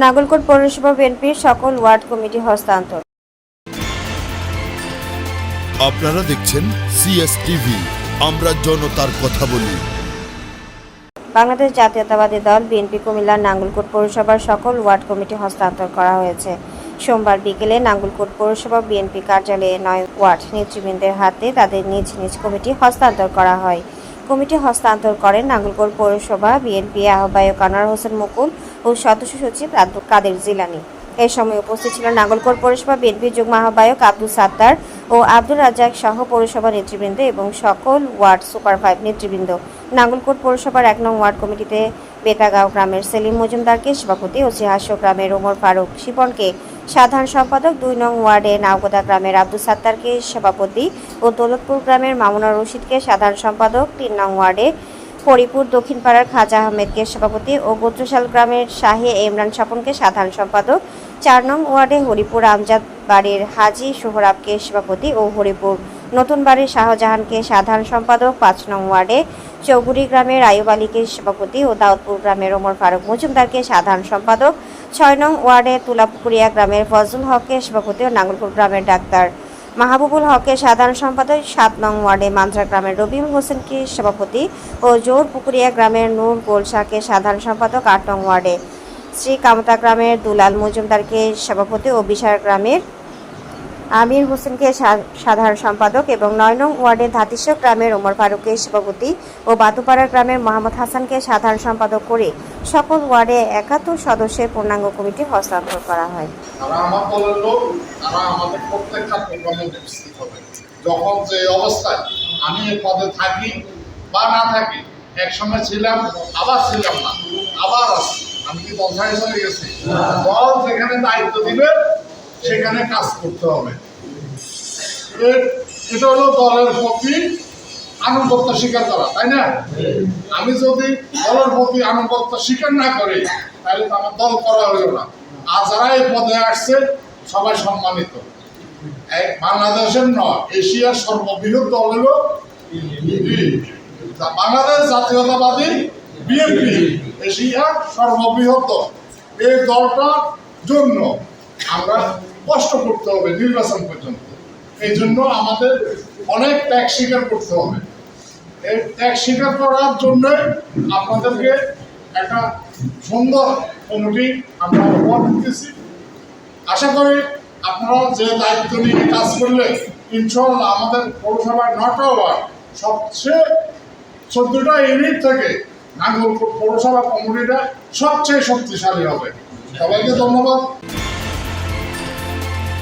নাগলকোট পৌরসভা বিএনপির সকল ওয়ার্ড কমিটি হস্তান্তর। আপনারা দেখছেন সিএস টিভি আমরা জনতার কথা বলি। বাংলাদেশ জাতীয়তাবাদী দল বিএনপি কুমিল্লার নাঙ্গলকোট পৌরসভার সকল ওয়ার্ড কমিটি হস্তান্তর করা হয়েছে। সোমবার বিকেলে নাঙ্গলকোট পৌরসভা বিএনপি কার্যালয়ে নয় ওয়ার্ড নেতৃবৃন্দের হাতে তাদের নিজ নিজ কমিটি হস্তান্তর করা হয়। কমিটি হস্তান্তর করেন নাঙ্গলকোট পৌরসভা, বিএনপি আহ্বায়ক আনোয়ার হোসেন মুকুল ও সদস্য সচিব আব্দুল কাদের জিলানি। এ সময় উপস্থিত ছিলেন নাঙ্গলকোট পৌরসভা, বিএনপি যুগ্ম আহ্বায়ক আব্দুল সাত্তার ও আব্দুল রাজ্জাক সহ পৌরসভা নেতৃবৃন্দ এবং সকল ওয়ার্ড সুপার ফাইভ নেতৃবৃন্দ। নাঙ্গলকোট পৌরসভার এক নং ওয়ার্ড কমিটিতে বেতাগাঁও গ্রামের সেলিম মজুমদারকে সভাপতি ও সিহাস্য গ্রামের ওমর ফারুক শিপনকে সাধারণ সম্পাদক দুই নং ওয়ার্ডে নাওগোদা গ্রামের আব্দুল সাত্তারকে সভাপতি ও দৌলতপুর গ্রামের মামুনা রশিদকে সাধারণ সম্পাদক, তিন নং ওয়ার্ডে হরিপুর দক্ষিণপাড়ার খাজা আহমেদকে সভাপতি ও গোত্রশাল গ্রামের শাহে ইমরান স্বপনকে সাধারণ সম্পাদক, চার নং ওয়ার্ডে হরিপুর আমজাদ বাড়ির হাজি সোহরাবকে সভাপতি ও হরিপুর নতুন বাড়ির শাহজাহানকে সাধারণ সম্পাদক, পাঁচ নং ওয়ার্ডে চৌগুড়ি গ্রামের আয়ুব আলীকে সভাপতি ও দাউদপুর গ্রামের ওমর ফারুক মজুমদারকে সাধারণ সম্পাদক ছয় নং ওয়ার্ডে তুলাপুকুরিয়া গ্রামের ফজল হককে সভাপতি ও নাঙ্গলপুর গ্রামের ডাক্তার। মাহবুবুল হকের সাধারণ সম্পাদক, সাত নং ওয়ার্ডে মান্দ্রা গ্রামের রবিউল হোসেনকে সভাপতি ও জোর পুকুরিয়া গ্রামের নূর গোলশাকে সাধারণ সম্পাদক, আট নং ওয়ার্ডে। শ্রী কামতা গ্রামের দুলাল মজুমদারকে সভাপতি ও বিশার গ্রামের আমির হোসেনকে সাধারণ সম্পাদক এবং নয় নং ওয়ার্ডের ধাতিস্য গ্রামের ওমর ফারুককে সভাপতি ও বাতুপাড়া গ্রামের মোহাম্মদ হাসানকে সাধারণ সম্পাদক করে সকল ওয়ার্ডে একাত্তর সদস্যের পূর্ণাঙ্গ কমিটি হস্তান্তর করা হয়। যখন যে অবস্থায় আমি এই পদে থাকি বা না থাকি ছিলাম, আবার ছিলাম না, আবার আছি আমি কি গেছি? দল যেখানে দায়িত্ব দিবে সেখানে কাজ করতে হবে। এটা হলো দলের প্রতি আনুগত্য স্বীকার করা, তাই না? আমি যদি দলের প্রতি আনুগত্য স্বীকার না করি, তাহলে তো আমার দল করা হলো না। আর যারা এই পদে আসছে, সবাই সম্মানিত। বাংলাদেশের নয়, এশিয়ার সর্ববৃহৎ দল হলো বাংলাদেশ জাতীয়তাবাদী বিএনপি, এশিয়ার সর্ববৃহৎ দল। এই দলটার জন্য আমরা কষ্ট করতে হবে নির্বাচন পর্যন্ত। এই জন্য আমাদের অনেক ত্যাগ স্বীকার করতে হবে। এই ত্যাগ স্বীকার করার জন্য আপনাদেরকে একটা সুন্দর কমিটি আমরা উপহার দিতেছি। আশা করি আপনারা যে দায়িত্ব নিয়ে কাজ করলে ইনশাল্লাহ আমাদের পৌরসভার নটা ওয়ার্ড, সবচেয়ে চোদ্দটা ইউনিট থেকে নাঙ্গলকোট পৌরসভা কমিটিটা সবচেয়ে শক্তিশালী হবে। সবাইকে ধন্যবাদ।